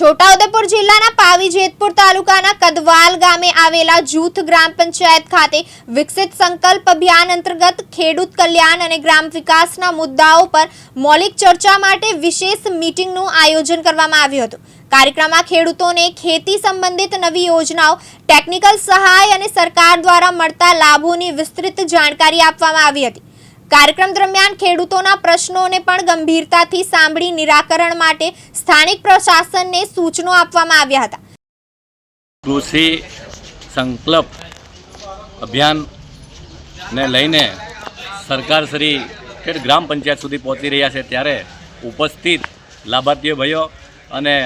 છોટાઉદેપુર જિલ્લાના પાવી જેતપુર તાલુકાના કદવાલ ગામે આવેલા જૂથ ગ્રામ પંચાયત ખાતે વિકસિત સંકલ્પ અભિયાન અંતર્ગત ખેડૂત કલ્યાણ અને ગ્રામ વિકાસના મુદ્દાઓ પર મૌલિક ચર્ચા માટે વિશેષ મીટિંગનું આયોજન કરવામાં આવ્યું હતું. કાર્યક્રમમાં ખેડૂતોને ખેતી સંબંધિત નવી યોજનાઓ, ટેકનિકલ સહાય અને સરકાર દ્વારા મળતા લાભોની વિસ્તૃત જાણકારી આપવામાં આવી હતી. કાર્યક્રમ દરમિયાન ખેડૂતોના પ્રશ્નોને પણ ગંભીરતાથી સાંભળી નિરાકરણ માટે સ્થાનિક પ્રશાસનને સૂચનો આપવામાં આવ્યા હતા. કૃષિ સંકલ્પ અભિયાનને લઈને સરકારશ્રી ઠેઠ ગ્રામ પંચાયત સુધી પહોંચી રહ્યા છે ત્યારે ઉપસ્થિત લાભાર્થીઓ ભાઈઓ અને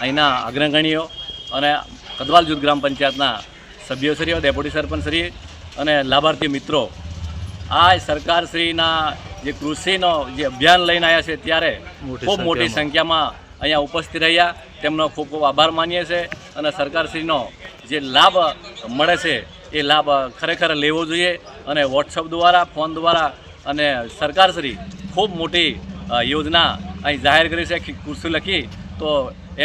અહીંના અગ્રગણીઓ અને કદવાલ જૂથ ગ્રામ પંચાયતના સભ્યશ્રીઓ ડેપ્યુટી સરપંચશ્રી અને લાભાર્થી મિત્રો આ સરકારશ્રીના જે કૃષિનો જે અભિયાન લઈને આવ્યા છે ત્યારે ખૂબ મોટી સંખ્યામાં. અહીંયા ઉપસ્થિત રહ્યા. તેમનો ખૂબ ખૂબ આભાર માનીએ છીએ અને સરકારશ્રીનો જે લાભ મળે છે એ લાભ ખરેખર લેવો જોઈએ અને વોટ્સઅપ દ્વારા ફોન દ્વારા અને સરકારશ્રી ખૂબ મોટી યોજના અહીં જાહેર કરી છે કૃષિ લખી. તો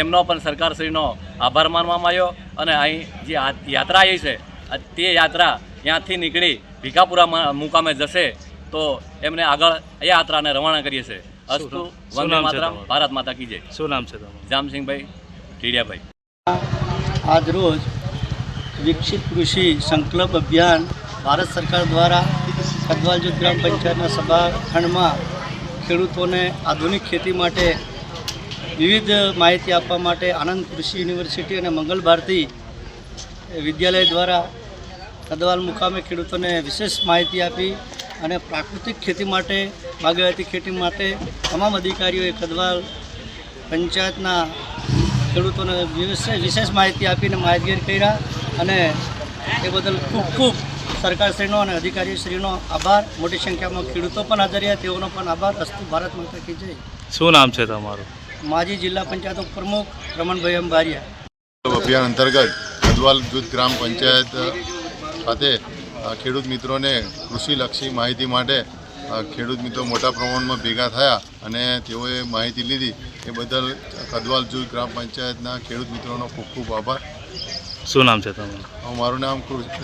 એમનો પણ સરકારશ્રીનો આભાર માનવામાં આવ્યો અને અહીં જે આ યાત્રા આવી છે આ તે યાત્રા ત્યાંથી નીકળી ભીખાપુરા મુકામે જશે તો એમને આગળ યાત્રાને રવાના કરીએ છીએ. અસ્તુ વંદે માતરમ ભારત માતા કી જય. શું નામ છે તમારું? જામસિંહભાઈ ઢીડિયાભાઈ. આજરોજ વિકસિત કૃષિ સંકલ્પ અભિયાન ભારત સરકાર દ્વારા કદવાલ ગ્રામ પંચાયતના સભાખંડમાં ખેડૂતોને આધુનિક ખેતી માટે વિવિધ માહિતી આપવા માટે આનંદ કૃષિ યુનિવર્સિટી અને મંગલ ભારતી વિદ્યાલય દ્વારા કદવાલ મુકામે ખેડૂતોને વિશેષ માહિતી આપી અને પ્રાકૃતિક ખેતી માટે બાગાયતી ખેતી માટે તમામ અધિકારીઓએ કદવાલ પંચાયતના ખેડૂતોને વિશેષ વિશેષ માહિતી આપીને માહિતગાર કર્યા અને એ બદલ ખૂબ ખૂબ સરકારશ્રીનો અને અધિકારીશ્રીનો આભાર. મોટી સંખ્યામાં ખેડૂતો પણ હાજર રહ્યા તેઓનો પણ આભાર. અસ્તુ ભારત માતા કી જય. શું નામ છે તમારું? માજી જિલ્લા પંચાયત પ્રમુખ રમણભાઈ અંબારિયા. અભિયાન અંતર્ગત કદવાલ જૂથ ગ્રામ પંચાયત ખાતે ખેડૂત મિત્રોને કૃષિલક્ષી માહિતી માટે ખેડૂત મિત્રો મોટા પ્રમાણમાં ભેગા થયા અને તેઓએ માહિતી લીધી. એ બદલ કદવાલ જૂથ ગ્રામ પંચાયતના ખેડૂત મિત્રોનો ખૂબ ખૂબ આભાર. શું નામ છે તમારું? મારું નામ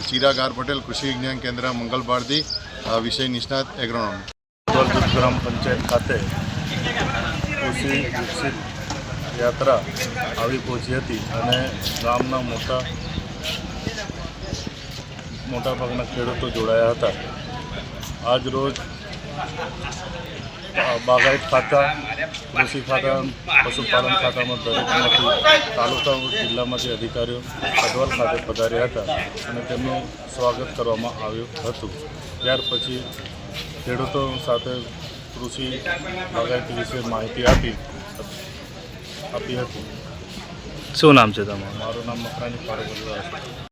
ચિરાગ આર પટેલ કૃષિ વિજ્ઞાન કેન્દ્ર મંગલ ભારતી વિષય નિષ્ણાત એગ્રોનોમી. દોલદૂત ગ્રામ પંચાયત ખાતે કૃષિ વિકસિત યાત્રા આવી પહોંચી હતી અને ગામના મોટા મોટાભાગના ખેડૂતો જોડાયા હતા. આજ રોજ બાગાયત ખાતા કૃષિ ખાતા પશુપાલન ખાતામાં દરેકમાંથી તાલુકા જિલ્લામાંથી અધિકારીઓ અઢવાલ ખાતે પધાર્યા હતા અને તેમનું સ્વાગત કરવામાં આવ્યું હતું. ત્યાર પછી ખેડૂતો સાથે કૃષિ બાગાયતી વિશે માહિતી આપી આપી હતી. શું નામ છે તમારું? મારું નામ મકરાની ફારૂક